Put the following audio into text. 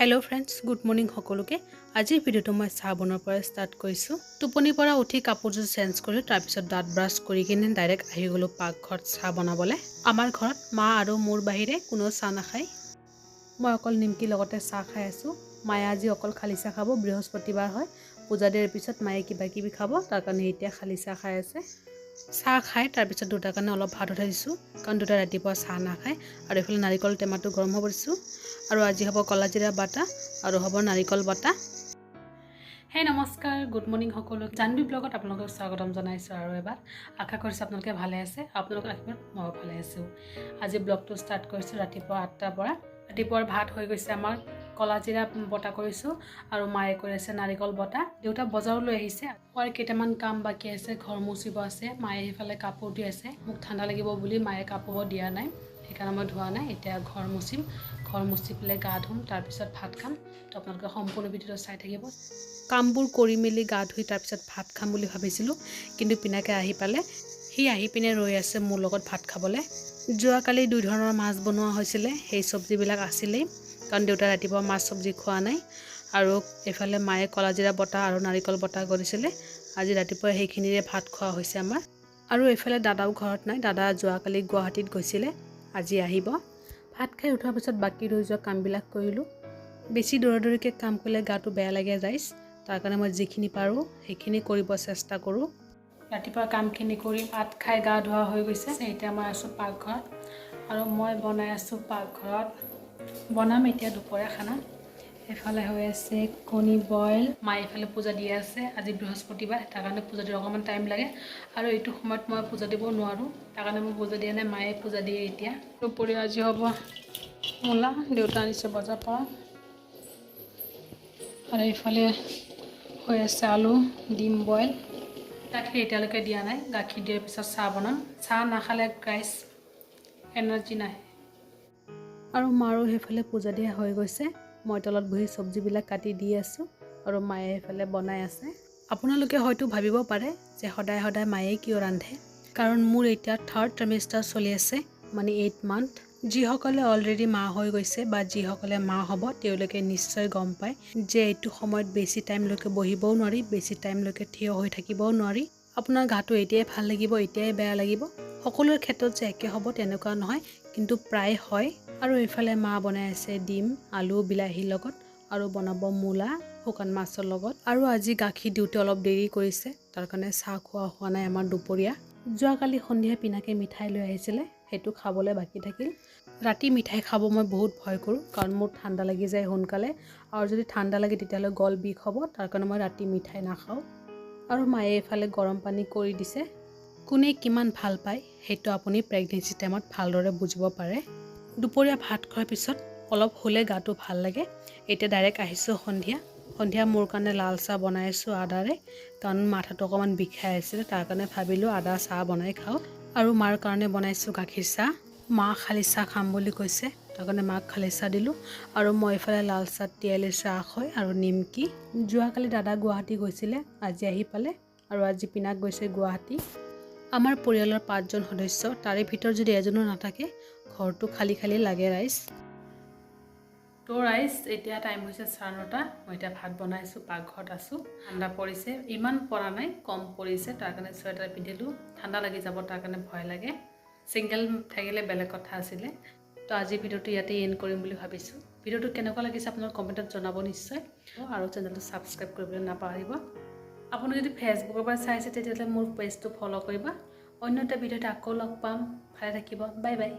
Hello friends good morning সকলোকে। আজিৰ ভিডিঅ'টো মই চাহ বনোৱাৰ পৰা ষ্টাৰ্ট কৰিছোঁ। টোপনিৰ পৰা উঠি কাপোৰযোৰ চেঞ্জ কৰিলোঁ তাৰপিছত দাঁত ব্ৰাছ কৰি কিনে ডাইৰেক্ট আহি গ'লোঁ পাকঘৰত চাহ বনাবলৈ। আমাৰ ঘৰত মা আৰু মোৰ বাহিৰে কোনেও চাহ নাখায়। মই অকল নিমকিৰ লগতে চাহ খাই আছোঁ। মায়ে আজি অকল খালী চাহ খাব বৃহস্পতিবাৰ হয়। পূজা দিয়াৰ পিছত মায়ে কিবা কিবি খাব তাৰ কাৰণে এতিয়া খালী চাহ খাই আছে। চাহ খাই তাৰপিছত দুটাৰ কাৰণে অলপ ভাত উঠাই দিছোঁ। কাৰণ দুটা ৰাতিপুৱা চাহ নাখায়। আৰু এইফালে নাৰিকল টেমাটো গৰম হ'ব দিছোঁ। আৰু আজি হ'ব কলা জিৰা বাটা আৰু হ'ব নাৰিকল বাটা। হে নমস্কাৰ গুড মৰ্ণিং সকলো জানবী ব্লগত আপোনালোকক স্বাগতম জনাইছোঁ আৰু এবাৰ। আশা কৰিছোঁ আপোনালোকে ভালে আছে। আপোনালোকৰ আশীৰ্বাদ ময়ো ভালে আছোঁ। আজি ব্লগটো ষ্টাৰ্ট কৰিছোঁ ৰাতিপুৱা আঠটাৰ পৰা। ৰাতিপুৱাৰ ভাত হৈ গৈছে আমাৰ কলা জিৰা বটা কৰিছোঁ আৰু মায়ে কৰি আছে নাৰিকল বটা। দেউতা বজাৰলৈ আহিছে। আৰু কেইটামান কাম বাকী আছে ঘৰ মুচিব আছে। মায়ে সেইফালে কাপোৰ ধুই আছে। মোক ঠাণ্ডা লাগিব বুলি মায়ে কাপোৰ দিয়া নাই। সেইকাৰণে মই ধোৱা নাই। এতিয়া ঘৰ মুচিম। ঘৰ মুচি পেলাই গা ধুম তাৰপিছত ভাত খাম। তো আপোনালোকে সম্পূৰ্ণ ভিডিঅ'টো চাই থাকিব। কামবোৰ কৰি মেলি গা ধুই তাৰপিছত ভাত খাম বুলি ভাবিছিলোঁ। কিন্তু পিনাকে আহি পালে সি আহি পিনে ৰৈ আছে মোৰ লগত ভাত খাবলৈ। যোৱাকালি দুই ধৰণৰ মাছ বনোৱা হৈছিলে। সেই চব্জিবিলাক আছিলেই। কাৰণ দেউতাই ৰাতিপুৱা মাছ চব্জি খোৱা নাই। আৰু এইফালে মায়ে কলা জিৰা বটা আৰু নাৰিকল বটা কৰিছিলে আজি ৰাতিপুৱা সেইখিনিৰে ভাত খোৱা হৈছে আমাৰ। আৰু এইফালে দাদাও ঘৰত নাই। দাদা যোৱাকালি গুৱাহাটীত গৈছিলে। আজি আহিব। ভাত খাই উঠাৰ পিছত বাকী ৰৈ যোৱা কামবিলাক কৰিলোঁ। বেছি দৌৰা দৌৰিকৈ কাম কৰিলে গাটো বেয়া লাগে যাইছ তাৰ কাৰণে মই যিখিনি পাৰোঁ সেইখিনি কৰিব চেষ্টা কৰোঁ। ৰাতিপুৱা কামখিনি কৰি ভাত খাই গা ধোৱা হৈ গৈছে এতিয়া মই আছোঁ পাকঘৰত। আৰু মই বনাই আছোঁ পাকঘৰত। বনাম এতিয়া দুপৰীয়া খানা। এফালে হৈ আছে কণী বইল মায়ে এইফালে পূজা দি আছে আজি বৃহস্পতিবাৰ তাৰ কাৰণে পূজা দিব অকণমান টাইম লাগে। আৰু এইটো সময়ত মই পূজা দিব নোৱাৰোঁ তাৰ কাৰণে মই পূজা দিয়া নাই মায়ে পূজা দিয়ে এতিয়া। দুপৰীয়া আজি হ'ব মূলা দেউতা আনিছে বজাৰ পৰা। আৰু এইফালে হৈ আছে আলু ডিম বইল। গাখীৰ এতিয়ালৈকে দিয়া নাই গাখীৰ দিয়াৰ পিছত চাহ বনাম। চাহ নাখালে গাইছ এনাৰ্জি নাহে আৰু মাৰো সেইফালে পূজা দিয়া হৈ গৈছে। মই তলত বহি চব্জিবিলাক কাটি দি আছোঁ আৰু মায়ে সেইফালে বনাই আছে। আপোনালোকে হয়তো ভাবিব পাৰে যে সদায় সদায় মায়ে কিয় ৰান্ধে। কাৰণ মোৰ এতিয়া থাৰ্ড ট্ৰেমিষ্টাৰ চলি আছে মানে এইট মান্থ যিসকলে অলৰেডি মা হৈ গৈছে বা যিসকলে মা হ'ব, তেওঁলোকে নিশ্চয় গম পায় যে এইটো সময়ত বেছি টাইমলৈকে বহিবও নোৱাৰি, বেছি টাইমলৈকে থিয় হৈ থাকিবও নোৱাৰি। আপোনাৰ গাটো এতিয়াই ভালো লাগিব, এতিয়াই বেয়া লাগিব। সকলোৰে ক্ষেত্ৰত যে একে হ'ব তেনেকুৱা নহয় কিন্তু প্ৰায় হয়। আৰু এইফালে মা বনাই আছে ডিম আলু বিলাহীৰ লগত আৰু বনাব মূলা শুকান মাছৰ লগত। আৰু আজি গাখীৰ দিওঁতে অলপ দেৰি কৰিছে তাৰ কাৰণে চাহ খোৱা হোৱা নাই আমাৰ দুপৰীয়া। যোৱাকালি সন্ধিয়া পিনাকে মিঠাই লৈ আহিছিলে সেইটো খাবলৈ বাকী থাকিল। ৰাতি মিঠাই খাব মই বহুত ভয় কৰোঁ কাৰণ মোৰ ঠাণ্ডা লাগি যায় সোনকালে। আৰু যদি ঠাণ্ডা লাগে তেতিয়াহ'লে গল বিষ হ'ব তাৰ কাৰণে মই ৰাতি মিঠাই নাখাওঁ। আৰু মায়ে এইফালে গৰম পানী কৰি দিছে কোনে কিমান ভাল পায় সেইটো আপুনি প্ৰেগনেঞ্চি টাইমত ভালদৰে বুজিব পাৰে। দুপৰীয়া ভাত খোৱাৰ পিছত অলপ শুলে গাটো ভাল লাগে। এতিয়া ডাইৰেক্ট আহিছোঁ সন্ধিয়া। সন্ধিয়া মোৰ কাৰণে লাল চাহ বনাই আছোঁ আদাৰে। কাৰণ মাথাটো অকণমান বিষাই আছিলে তাৰ কাৰণে ভাবিলোঁ আদা চাহ বনাই খাওঁ। আৰু মাৰ কাৰণে বনাইছোঁ গাখীৰ চাহ। মা খালী চাহ খাম বুলি কৈছে। তাৰ কাৰণে মাক খালী চাহ দিলোঁ। আৰু মই এইফালে লাল চাহ তিয়ালি চাহ হয় আৰু নিমকি। যোৱাকালি দাদা গুৱাহাটী গৈছিলে আজি আহি পালে। আৰু আজি পিনাক গৈছে গুৱাহাটী। আমাৰ পৰিয়ালৰ পাঁচজন সদস্য তাৰে ভিতৰত যদি এজনো নাথাকে ঘৰটো খালী খালী লাগে ৰাইচ তো ৰাইচ এতিয়া টাইম হৈছে চাৰে নটা। মই এতিয়া ভাত বনাইছোঁ, পাকঘৰত আছোঁ। ঠাণ্ডা পৰিছে, ইমান পৰা নাই, কম পৰিছে। তাৰ কাৰণে চুৱেটাৰ পিন্ধিলোঁ। ঠাণ্ডা লাগি যাব, তাৰ কাৰণে ভয় লাগে। ছিংগল থাকিলে বেলেগ কথা আছিলে। তো আজি ভিডিঅ'টো ইয়াতে এণ্ড কৰিম বুলি ভাবিছোঁ। ভিডিঅ'টো কেনেকুৱা লাগিছে আপোনালোকে কমেণ্টত জনাব নিশ্চয়। আৰু চেনেলটো ছাবস্ক্ৰাইব কৰিবলৈ নাপাহৰিব। আপুনি যদি ফেচবুকৰ পৰা চাইছে তেতিয়াহ'লে মোৰ পেজটো ফ'ল' কৰিব। অন্য এটা ভিডিঅ'তে আকৌ লগ পাম। ভালে থাকিব। Bye bye